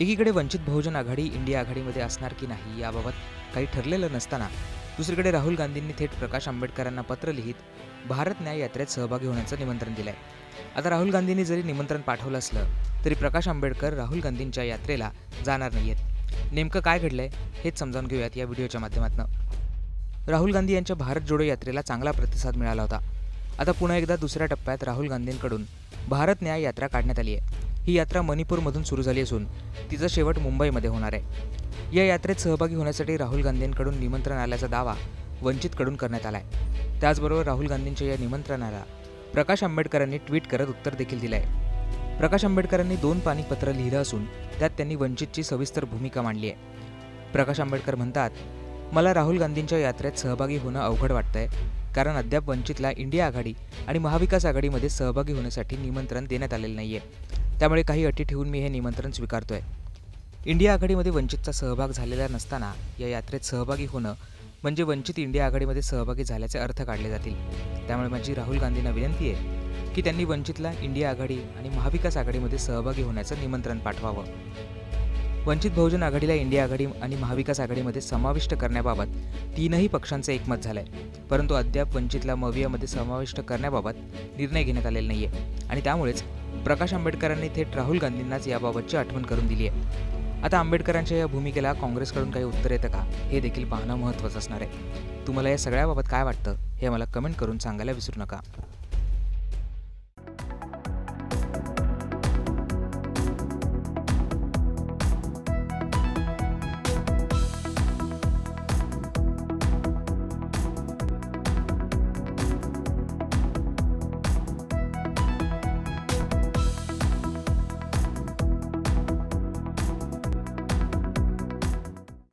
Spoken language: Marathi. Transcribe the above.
एकीकडे वंचित बहुजन आघाडी इंडिया आघाडीमध्ये असणार की नाही याबाबत काही ठरलेलं नसताना दुसरीकडे राहुल गांधींनी थेट प्रकाश आंबेडकरांना पत्र लिहित भारत न्याय यात्रेत सहभागी होण्याचं निमंत्रण दिलंय. आता राहुल गांधींनी जरी निमंत्रण पाठवलं असलं तरी प्रकाश आंबेडकर राहुल गांधींच्या यात्रेला जाणार नाहीयेत. नेमकं काय घडलंय हेच समजावून घेऊयात या व्हिडिओच्या माध्यमातून. राहुल गांधी यांच्या भारत जोडो यात्रेला चांगला प्रतिसाद मिळाला होता. आता पुन्हा एकदा दुसऱ्या टप्प्यात राहुल गांधींकडून भारत न्याय यात्रा काढण्यात आली आहे. ही यात्रा मणिपूरमधून सुरू झाली असून तिचा शेवट मुंबईमध्ये होणार आहे. या यात्रेत सहभागी होण्यासाठी राहुल गांधींकडून निमंत्रण आल्याचा दावा वंचितकडून करण्यात आला आहे त्याचबरोबर राहुल गांधींच्या या निमंत्रणाला प्रकाश आंबेडकरांनी ट्विट करत उत्तर देखील दिलं आहे प्रकाश आंबेडकरांनी दोन पाणीपत्र लिहिलं असून त्यात त्यांनी वंचितची सविस्तर भूमिका मांडली आहे. प्रकाश आंबेडकर म्हणतात मला राहुल गांधींच्या यात्रेत सहभागी होणं अवघड वाटतंय कारण अद्याप वंचितला इंडिया आघाडी आणि महाविकास आघाडीमध्ये सहभागी होण्यासाठी निमंत्रण देण्यात आलेलं नाही आहे त्यामुळे काही अटी ठेवून मी हे निमंत्रण स्वीकारतो आहे इंडिया आघाडीमध्ये वंचितचा सहभाग झालेला नसताना या यात्रेत सहभागी होणं म्हणजे वंचित इंडिया आघाडीमध्ये सहभागी झाल्याचे अर्थ काढले जातील. त्यामुळे माझी राहुल गांधींना विनंती आहे की त्यांनी वंचितला इंडिया आघाडी आणि महाविकास आघाडीमध्ये सहभागी होण्याचं निमंत्रण पाठवावं. वंचित बहुजन आघाडीला इंडिया आघाडी आणि महाविकास आघाडीमध्ये समाविष्ट करण्याबाबत तीनही पक्षांचं एकमत झालंय. परंतु अद्याप वंचितला मवियामध्ये समाविष्ट करण्याबाबत निर्णय घेण्यात आलेला नाहीये. आणि त्यामुळेच प्रकाश आंबेडकरांनी थेट राहुल गांधींनाच याबाबतची आठवण करून दिली आहे. आता आंबेडकरांच्या या भूमिकेला काँग्रेसकडून काही उत्तर येतं का? हे देखील पाहणं महत्त्वाचं असणार आहे. तुम्हाला या सगळ्याबाबत काय वाटतं हे मला कमेंट करून सांगायला विसरू नका.